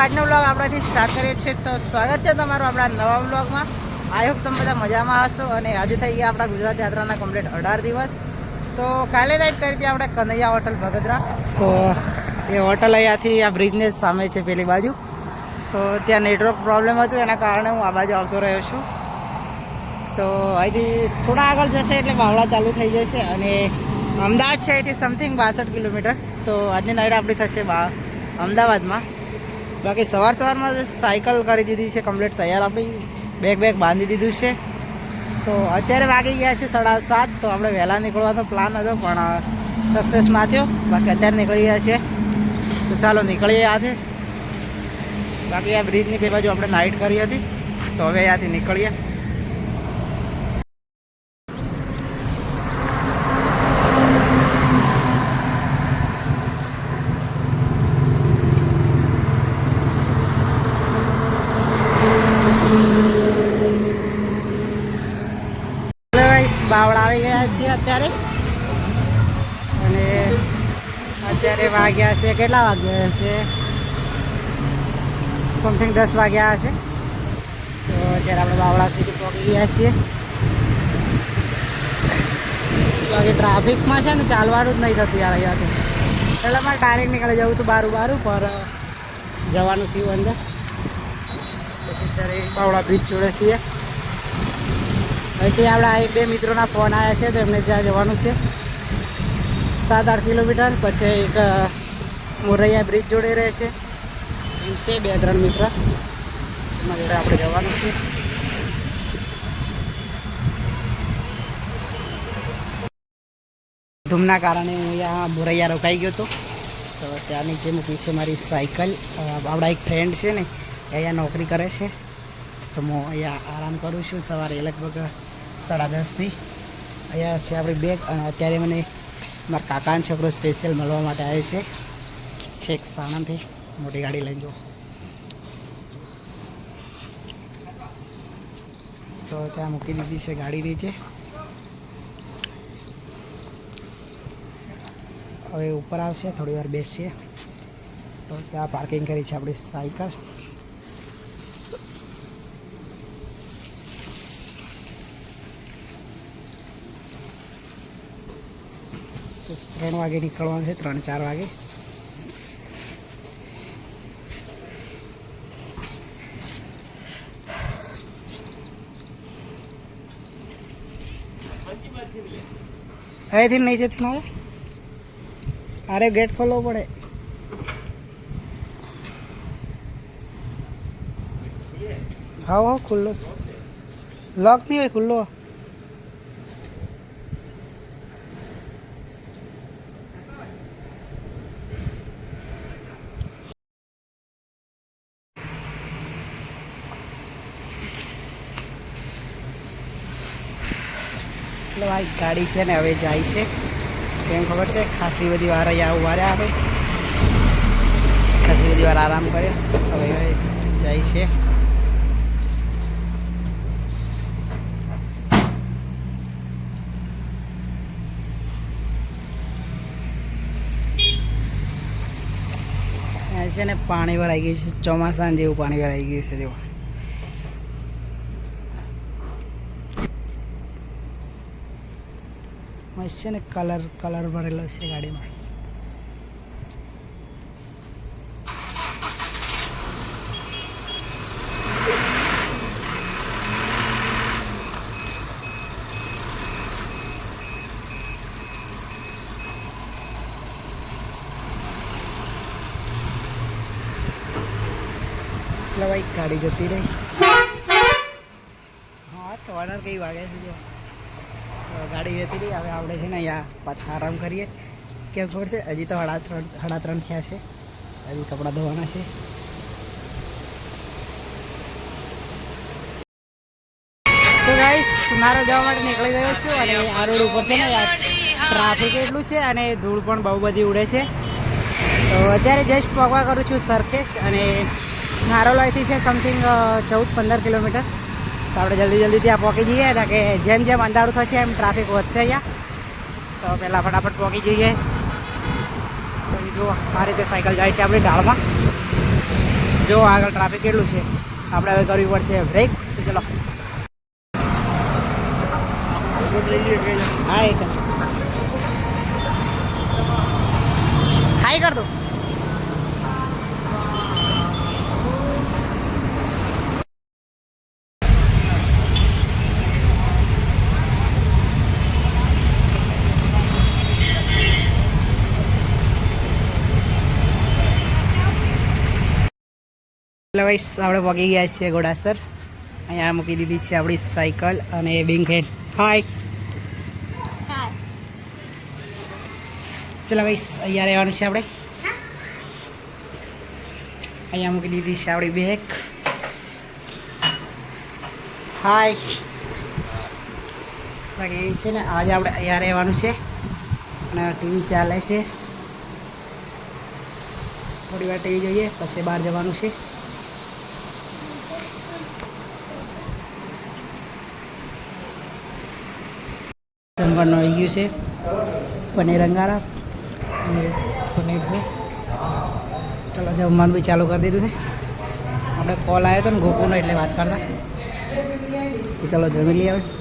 આજનો વ્લોગ આપણાથી સ્ટાર્ટ કરીએ છીએ. તો સ્વાગત છે તમારું આપણા નવા વ્લોગમાં આઈ હોપ તમે બધા મજામાં હશો અને આજે થઈ ગયા આપણા ગુજરાત યાત્રાના કમ્પ્લીટ અઢાર દિવસ. તો કાલે નાઇટ કરી હતી આપણે કનૈયા હોટલ ભગદરા. તો એ હોટલ અહીંયાથી આ બ્રિજને સામે છે પેલી બાજુ. તો ત્યાં નેટવર્ક પ્રોબ્લેમ હતું, એના કારણે હું આ બાજુ આવતો રહ્યો છું. તો અહીંથી થોડા આગળ જશે એટલે બાવળા ચાલુ થઈ જશે અને અમદાવાદ છે અહીંથી સમથિંગ બાસઠ કિલોમીટર. તો આજની નાઇટ આપણી થશે બા અમદાવાદમાં. બાકી સવાર સવારમાં સાયકલ કરી દીધી છે કમ્પ્લીટ તૈયાર આપણી. બેગ બેગ બાંધી દીધું છે. તો અત્યારે વાગી ગયા છે સાડા સાત, તો આપણે વહેલા નીકળવાનો પ્લાન હતો, પણ સક્સેસ ના થયો. બાકી અત્યારે નીકળી ગયા છે. તો ચાલો નીકળીએ આજે. બાકી આ બ્રિજની બે બાજુ આપણે નાઇટ કરી હતી. તો હવે અહીંયાથી નીકળીએ હેલો ગાઈસ બાવળા આવી ગયા છીએ અત્યારે. અને અત્યારે વાગ્યા છે, કેટલા વાગ્યા છે? સમથિંગ દસ વાગ્યા હશે. તો અત્યારે આપણે બાવળા સુધી પહોંચી ગયા છીએ. બાકી ટ્રાફિકમાં છે ને, ચાલવાનું જ નહીં થતું યાર અહીંયાથી. એટલે મારે ડાયરેક્ટ નીકળે જવું હતું બારું બારું પર જવાનું થયું અંદર. અત્યારે બાવળા બ્રિજ જોડે છીએ. અહીંથી આપણા એક બે મિત્રોના ફોન આવ્યા છે, તો એમને ત્યાં જવાનું છે. સાત આઠ કિલોમીટર, પછી એક મોરૈયા બ્રિજ જોડે રહે છે. એમ છે બે, ત્રણ મિત્ર. એમાં જોડે આપણે જવાનું છે. ધૂમના કારણે હું અહીંયા મોરૈયા રોકાઈ ગયો હતો. તો ત્યાં નીચે મૂકી છે મારી સાયકલ. આપણા એક ફ્રેન્ડ છે ને અહીંયા નોકરી કરે છે. તો હું અહીંયા આરામ કરું છું. સવારે લગભગ સાડા દસથી. અહીંયા છે આપણી બેગ અને અત્યારે મને મારા કાકાનો છોકરો સ્પેશિયલ મળવા માટે આવ્યો છે. છેક સાણંદથી. મોટી ગાડી લઈને જો તો ત્યાં મૂકી દીધી છે ગાડી નીચે. હવે ઉપર આવશે, થોડી વાર બેસીએ. તો ત્યાં પાર્કિંગ કરી છે આપણી સાયકલ. બસ ત્રણ વાગે નીકળવાનું છે ત્રણ ચાર વાગે અહીંથી નીચેથી ના આવે? અરે ગેટ ખોલવો પડે. હા હા, ખુલ્લો છે. લોક નહીં હોય, ખુલ્લો. એટલે આ ગાડી છે ને હવે જાય છે. કેમ ખબર છે? ખાસી બધી વાર અહીંયા ઊભા રહ્યા હવે. ખાસી બધી વાર આરામ કર્યો. હવે જાય છે. છે ને પાણી ભરાઈ ગયું છે. ચોમાસા જેવું પાણી ભરાઈ ગયું છે જો મસ્ત છે ને કલર કલર ભરેલો છે ગાડીમાં. ભાઈ ગાડી જતી રહી. હા, તો ઓર્ડર કઈ વાગે છે? જો ગાડી જતી રહી. હવે આપણે છે ને અહીંયા પાછા આરામ કરીએ. કેમ ખબર છે? હજી તો સાડા ત્રણ સાડા ત્રણ થયા છે. હજી કપડાં ધોવાના છે. તો ગાઈસ મારો જવા માટે નીકળી ગયો છું અને આ રોડ ઉપર છે ને ટ્રાફિક એટલું છે અને ધૂળ પણ બહુ બધી ઉડે છે. તો અત્યારે જસ્ટ પગવા કરું છું સરખેજ અને નારોલાથી છે સમથિંગ ચૌદ, પંદર કિલોમીટર. તો આપણે જલ્દી જલ્દી ત્યાં પહોંચી જઈએ ને કે જેમ જેમ અંધારું થશે એમ ટ્રાફિક વધશે અહીંયા. તો પહેલાં ફટાફટ પહોંચી જઈએ. જો આ રીતે સાયકલ જાય છે આપણી ઢાળમાં. જો આગળ ટ્રાફિક કેટલું છે. આપણે હવે કરવી પડશે બ્રેક તો ચલો. હા, એક એટલે ભાઈ આપણે પગી ગયા છીએ ઘોડાસર. અહીંયા મૂકી દીધી છે આપણી સાયકલ અને બેંક હેડ. હાય ચલો ભાઈ અહીંયા રહેવાનું છે આપણે. અહીંયા મૂકી દીધી છે આપણી બેગ હાય બાકી છે ને આજે આપણે અહીંયા રહેવાનું છે. અને ટીવી ચાલે છે. થોડી વાર ટીવી જોઈએ પછી બહાર જવાનું છે. જમવાનું આવી ગયું છે. પનીર અંગારા. પનીર છે. ચલો જમવાનું બી ચાલુ કરી દીધું છે. આપણે કોલ આવ્યો હતો ને ગોકુનો એટલે વાત કરતા. તો ચલો, જમી લઈએ હવે.